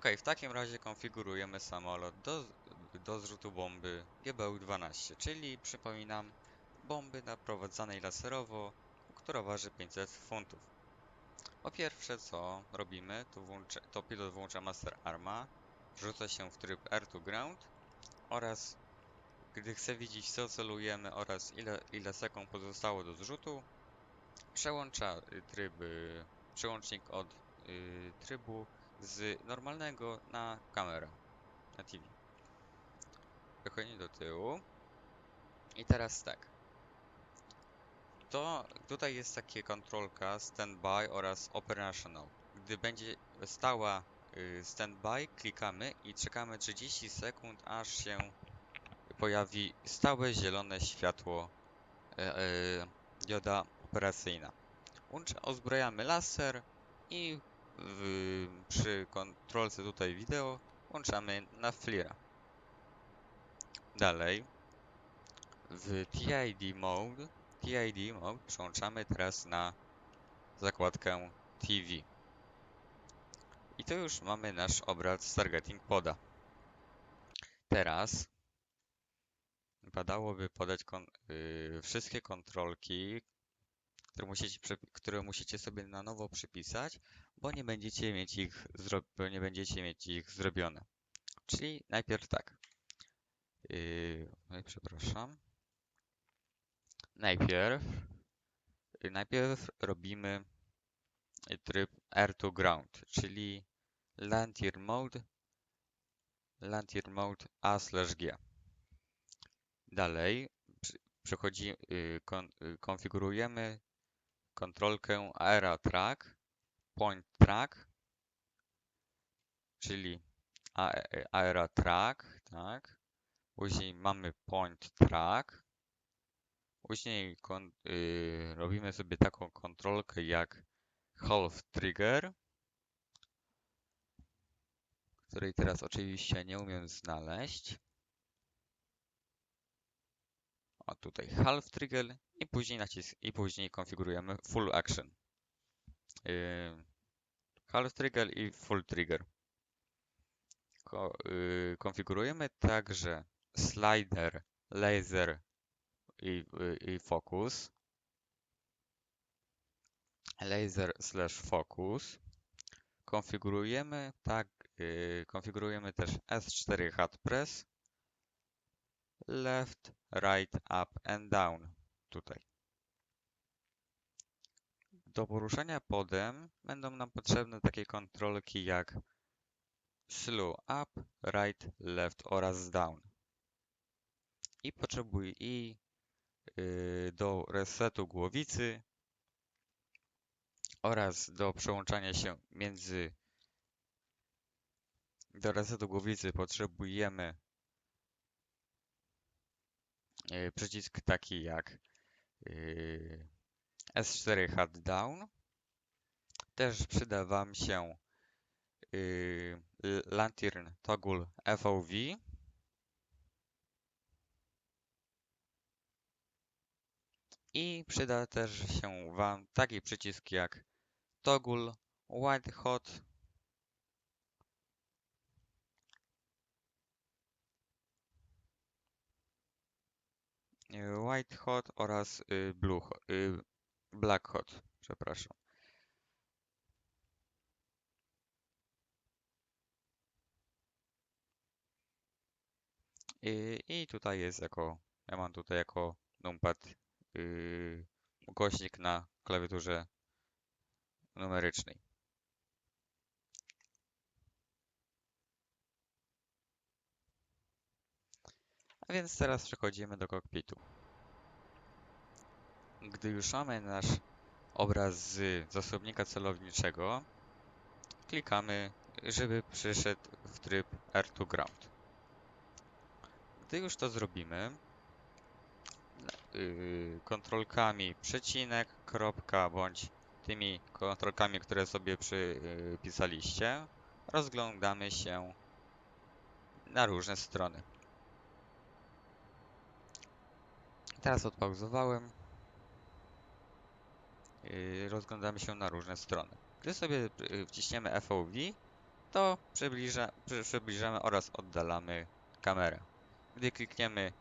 Ok, w takim razie konfigurujemy samolot do, do zrzutu bomby GBU-12, czyli przypominam, bomby naprowadzanej laserowo, która waży 500 funtów. Po pierwsze co robimy, to, włączy, to pilot włącza Master Arma, wrzuca się w tryb Air to Ground oraz gdy chce widzieć co celujemy oraz ile, ile sekund pozostało do zrzutu, przełącza y, tryb, przełącznik od y, trybu z normalnego na kamerę, na TV. Wychodzi do tyłu. I teraz tak. To tutaj jest takie kontrolka standby oraz operational. Gdy będzie stała y, standby, klikamy i czekamy 30 sekund, aż się pojawi stałe zielone światło e, e, dioda operacyjna. Uzbrajamy laser i w, przy kontrolce tutaj wideo włączamy na FLIRa. Dalej w TID mode, TID mode przełączamy teraz na zakładkę TV. I to już mamy nasz obraz targeting poda. Teraz wypadałoby podać kon yy, wszystkie kontrolki, które musicie, które musicie sobie na nowo przypisać, bo nie będziecie mieć ich, zro- bo nie będziecie mieć ich zrobione. Czyli najpierw tak. Yy, oj, przepraszam. Najpierw, yy, najpierw robimy tryb air to ground, czyli Lantier mode, Lantier mode A slash G. Dalej przechodzi, yy, kon, yy, konfigurujemy kontrolkę Aera Track, Point Track, czyli A- Aera Track, tak. Później mamy Point Track. Później yy, robimy sobie taką kontrolkę jak Half Trigger, której teraz oczywiście nie umiem znaleźć. O tutaj Half Trigger i później nacisk i później konfigurujemy Full Action. Yy, half Trigger i Full Trigger. Ko, yy, konfigurujemy także slider, laser i, i, i focus. Laser slash focus. Konfigurujemy tak, yy, konfigurujemy też S4 hot press, left, right, up and down tutaj. Do poruszania podem będą nam potrzebne takie kontrolki jak slow up, right, left oraz down. I potrzebuję i yy, do resetu głowicy oraz do przełączania się między do resetu głowicy potrzebujemy yy, przycisk taki jak yy, S4 Hot Down. Też przyda Wam się yy, Lantern Toggle FOV. I przyda też się Wam taki przycisk jak Toggle White Hot y, White Hot oraz y, Blue Hot, y, Black Hot, przepraszam. I, I tutaj jest jako, ja mam tutaj jako numpad yy, ukośnik na klawiaturze numerycznej. A więc teraz przechodzimy do kokpitu. Gdy już mamy nasz obraz z zasobnika celowniczego, klikamy, żeby przyszedł w tryb Air to Ground. Gdy już to zrobimy, yy, kontrolkami przecinek, kropka bądź tymi kontrolkami, które sobie przypisaliście, rozglądamy się na różne strony. Teraz odpauzowałem. Yy, rozglądamy się na różne strony. Gdy sobie yy, wciśniemy FOV, to przybliża, przy, przybliżamy oraz oddalamy kamerę. Gdy klikniemy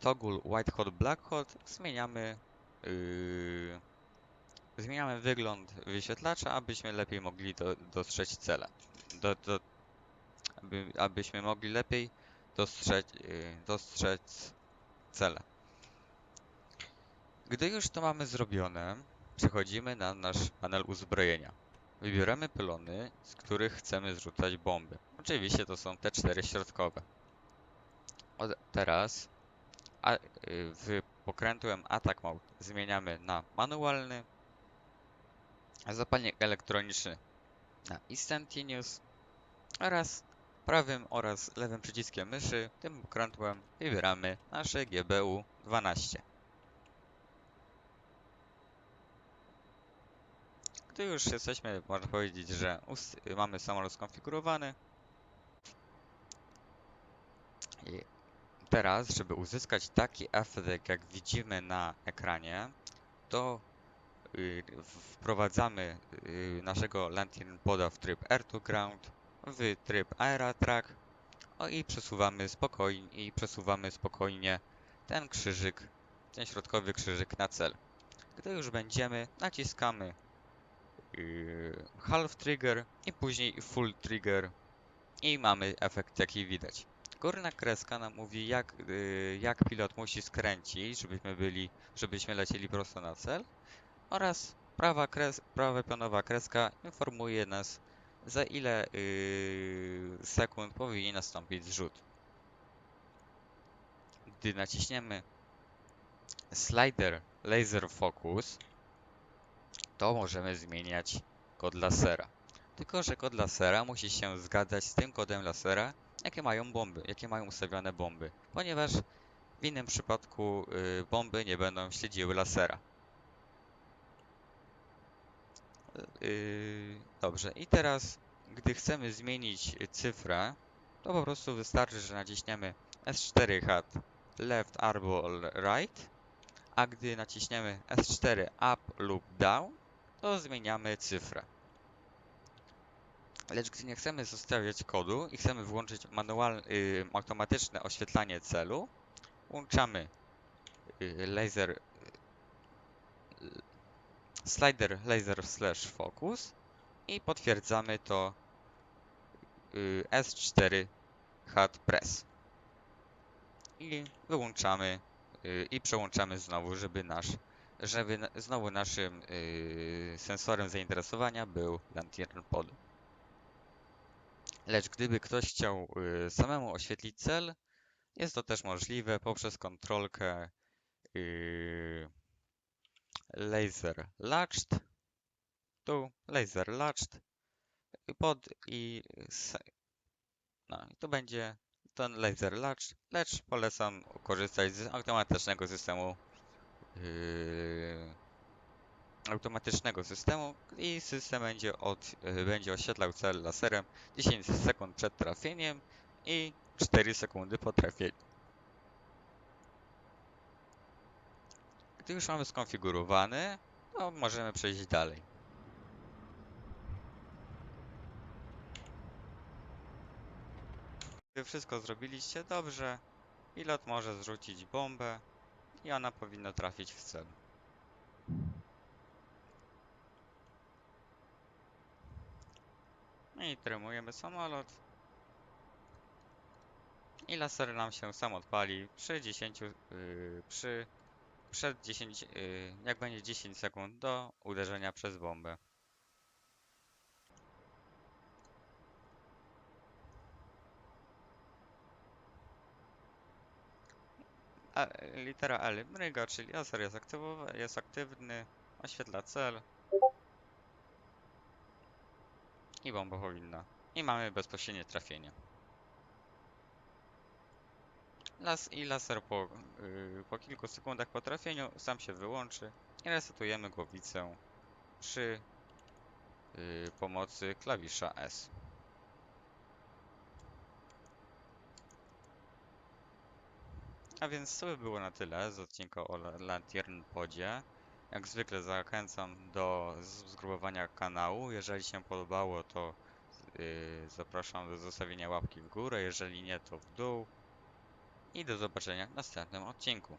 toggle white hot black hot, zmieniamy yy, zmieniamy wygląd wyświetlacza, abyśmy lepiej mogli do, dostrzec cele. Do, do, aby, abyśmy mogli lepiej dostrzec, yy, dostrzec cele. Gdy już to mamy zrobione, przechodzimy na nasz panel uzbrojenia. Wybieramy pylony, z których chcemy zrzucać bomby. Oczywiście to są te cztery środkowe. Od teraz a, y, w pokrętłem Attack Mode zmieniamy na manualny, zapalnik elektroniczny na Instantaneous oraz prawym oraz lewym przyciskiem myszy tym pokrętłem wybieramy nasze GBU 12. Gdy już jesteśmy, można powiedzieć, że mamy samolot skonfigurowany. I teraz, żeby uzyskać taki efekt, jak widzimy na ekranie, to y, wprowadzamy y, naszego Lantern Poda w tryb Air to Ground, w tryb Aerotrack o, i przesuwamy spokojnie i przesuwamy spokojnie ten krzyżyk, ten środkowy krzyżyk na cel. Gdy już będziemy, naciskamy half trigger i później full trigger i mamy efekt jaki widać. Górna kreska nam mówi jak, yy, jak pilot musi skręcić, żebyśmy byli, żebyśmy lecieli prosto na cel oraz prawa, kres, prawa pionowa kreska informuje nas za ile yy, sekund powinien nastąpić zrzut. Gdy naciśniemy slider laser focus to możemy zmieniać kod lasera. Tylko, że kod lasera musi się zgadzać z tym kodem lasera, jakie mają bomby, jakie mają ustawione bomby, ponieważ w innym przypadku y, bomby nie będą śledziły lasera. Y, dobrze, i teraz, gdy chcemy zmienić cyfrę, to po prostu wystarczy, że naciśniemy S4 hat left albo right, a gdy naciśniemy S4 up lub down, to zmieniamy cyfrę. Lecz gdy nie chcemy zostawiać kodu i chcemy włączyć manualne, y, automatyczne oświetlanie celu, włączamy y, laser y, slider laser slash focus i potwierdzamy to y, S4 hard press. I wyłączamy i przełączamy znowu, żeby nasz żeby znowu naszym y, sensorem zainteresowania był Lantern Pod. Lecz gdyby ktoś chciał y, samemu oświetlić cel, jest to też możliwe poprzez kontrolkę y, laser latched, tu laser latched i pod i no to będzie ten laser latched, lecz polecam korzystać z automatycznego systemu yy, automatycznego systemu i system będzie, od, yy, będzie oświetlał cel laserem 10 sekund przed trafieniem i 4 sekundy po trafieniu. Gdy już mamy skonfigurowany, to możemy przejść dalej. Gdy wszystko zrobiliście dobrze, pilot może zrzucić bombę i ona powinna trafić w cel. No I trymujemy samolot. I laser nam się sam odpali przy 10, yy, przy przed 10, yy, jak będzie 10 sekund do uderzenia przez bombę. A, litera L mryga, czyli laser jest, jest aktywny, oświetla cel. I bomba powinna. I mamy bezpośrednie trafienie. Las i laser po, yy, po kilku sekundach po trafieniu sam się wyłączy i resetujemy głowicę przy yy, pomocy klawisza S. A więc to by było na tyle z odcinka o La- Lantern Podzie. Jak zwykle zachęcam do subskrybowania kanału. Jeżeli się podobało, to Yy, zapraszam do zostawienia łapki w górę, jeżeli nie to w dół. I do zobaczenia w następnym odcinku.